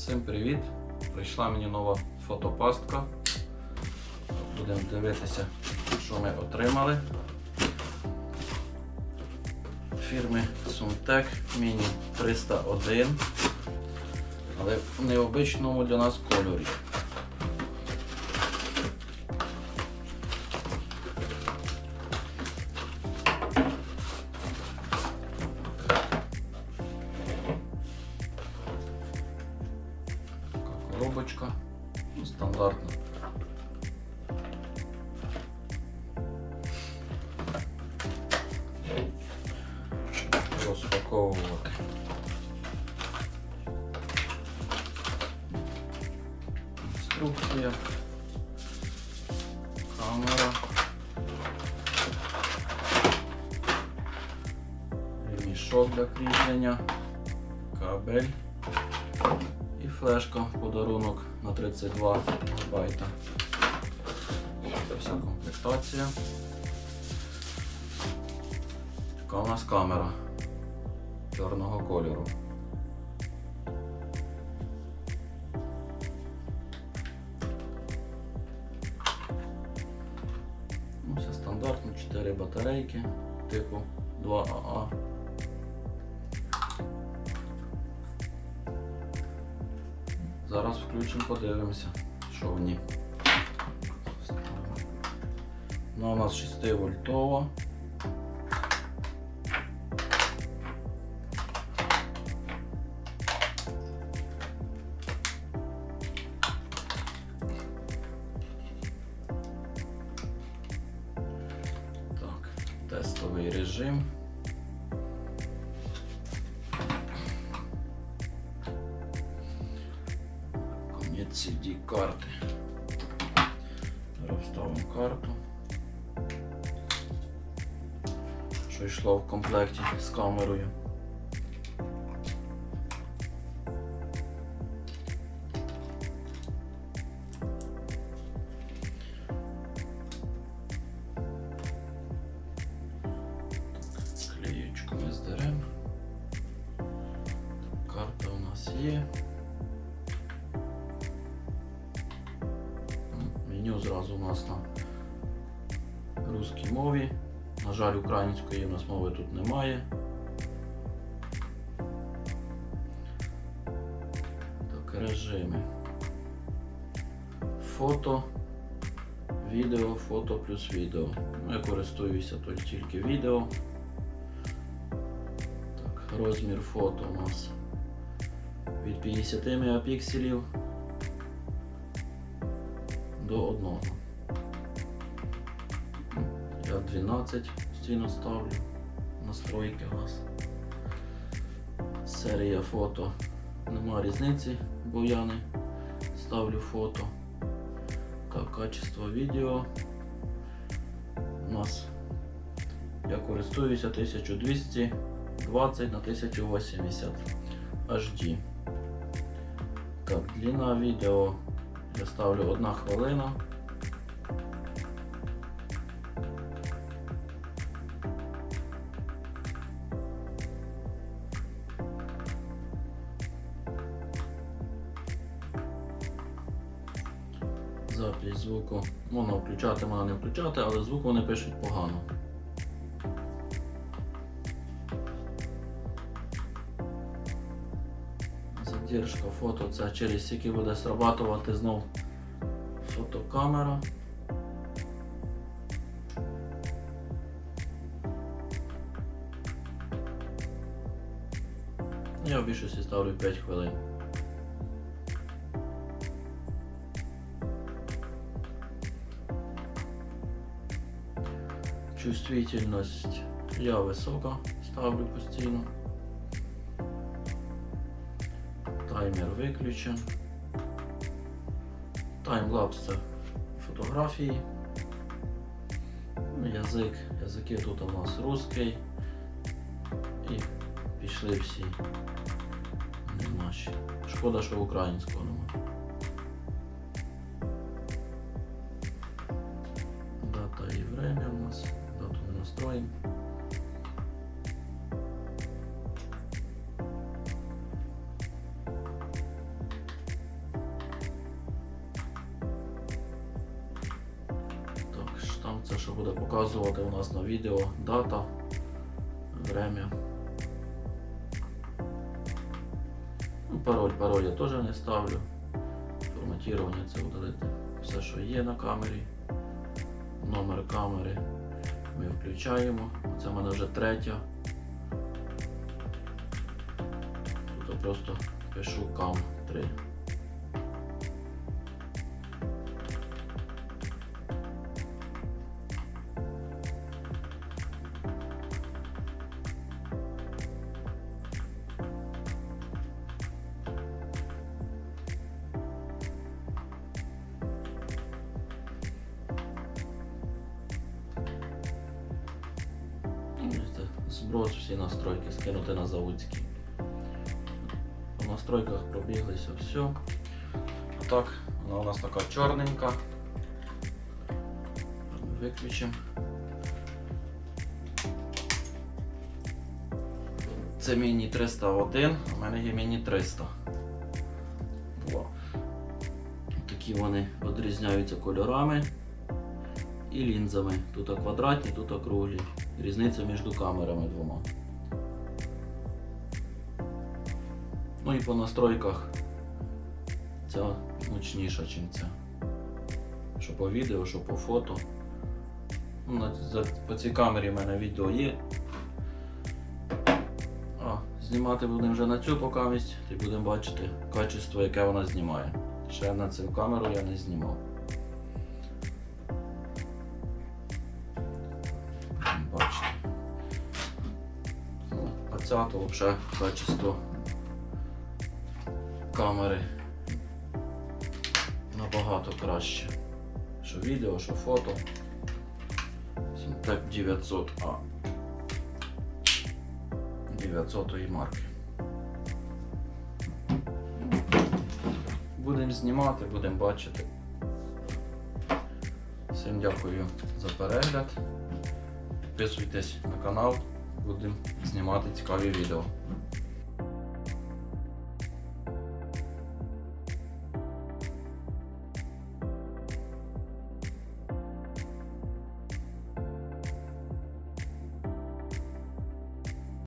Всім привіт! Прийшла мені нова фотопастка. Будемо дивитися, що ми отримали. Фірми Sumtec Mini 301, але в необичному для нас кольорі. Камера. Ремішок для кріплення. Кабель і флешка в подарунок на 32 байта. Це вся комплектація. Така у нас камера чорного кольору. 4 батарейки типу 2АА. Зараз включимо, подивимося, що в ній. Вона у нас 6 вольтова. Тестовий режим. Конець CD карти. Зараз вставимо карту. Що йшло в комплекті з камерою. Є. Меню зразу у нас на русській мові. На жаль, української у нас мови тут немає. Так, режими. Фото, відео, фото плюс відео. Ну, я користуюся тільки відео. Так, розмір фото у нас від 50 мегапікселів до 1. Я 12 постійно ставлю настройки у нас. Серія фото. Нема різниці, бо я не ставлю фото. Так, качество відео. У нас я користуюся 1220 на 1080 HD. Так, длина відео я ставлю 1 хвилина. Запись звуку можна включати, можна не включати, але звук вони пишуть погано. Задержка фото це через який буде срабатувати знов фотокамера. Я в більшості ставлю 5 хвилин. Чувствительність я висока, ставлю постійно. Таймер виключу. Таймлапс це фотографії. Ну, Язик, язики тут у нас русський. І пішли всі нема наші. Шкода, що українського немає. Там це що буде показувати у нас на відео, дата, время. Ну, пароль, пароль я теж не ставлю. Форматування це удалити. Все, що є на камері. Номер камери ми включаємо. Це в мене вже третя. Тут я просто пишу кам 3. Зброс всі настройки скинути на заводські. По настройках пробіглися все. Так, вона у нас така чорненька. Виключимо. Це міні 301, а в мене є міні 300. Такі вони відрізняються кольорами і лінзами. Тут квадратні, тут округлі. Різниця між камерами двома. Ну і по настройках ця мощніша, ніж ця. Що по відео, що по фото. Ну, по цій камері в мене відео є. Знімати будемо вже на цю покамість і будемо бачити качество, яке вона знімає. Ще на цю камеру я не знімав. 50, то взагалі качество камери набагато краще. Що відео, що фото. Сінтеп 900А 900 марки. Будемо знімати, будемо бачити. Всім дякую за перегляд. Підписуйтесь на канал будемо знімати цікаві відео.